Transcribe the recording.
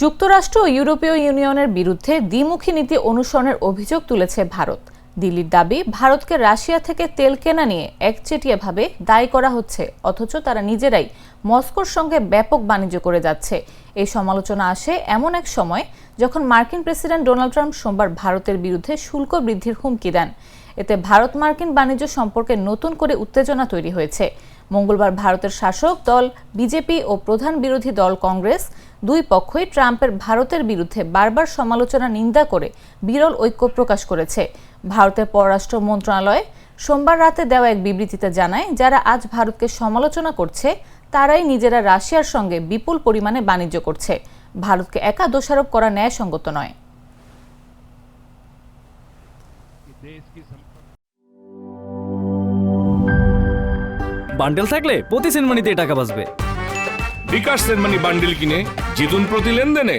যুক্তরাষ্ট্র ও ইউরোপীয় ইউনিয়নের বিরুদ্ধে দ্বিমুখী নীতি অনুসরণের অভিযোগ তুলেছে ভারত। দিল্লির দাবি, ভারতকে রাশিয়া থেকে তেল কেনা নিয়ে একচেটিয়াভাবে দায়ী করা হচ্ছে, অথচ তারা নিজেরাই মস্কোর সঙ্গে ব্যাপক বাণিজ্য করে যাচ্ছে। এই সমালোচনা আসে এমন এক সময় যখন মার্কিন প্রেসিডেন্ট ডোনাল্ড ট্রাম্প সোমবার ভারতের বিরুদ্ধে শুল্ক বৃদ্ধির হুমকি দেন। এতে ভারত মার্কিন বাণিজ্য সম্পর্কে নতুন করে উত্তেজনা তৈরি হয়েছে। মঙ্গলবার ভারতের শাসক দল, বিজেপি ও প্রধান বিরোধী দল কংগ্রেস দুই পক্ষই ট্রাম্পের ভারতের বিরুদ্ধে বারবার সমালোচনা নিন্দা করে বিরল ঐক্য প্রকাশ করেছে। ভারতের পররাষ্ট্র মন্ত্রণালয় সোমবার রাতে দেওয়া এক বিবৃতিতে জানায় যারা আজ ভারতকে সমালোচনা করছে তারাই নিজেরা রাশিয়ার সঙ্গে বিপুল পরিমাণে বাণিজ্য করছে। ভারতকে একা দোষারোপ করা ন্যায়সঙ্গত নয়। বান্ডেল থাকলে প্রতি সেনমানিতে টাকা বাঁচবে। বিকাশ সেনমানি বান্ডিল কিনে জিতুন প্রতি লেনদেনে।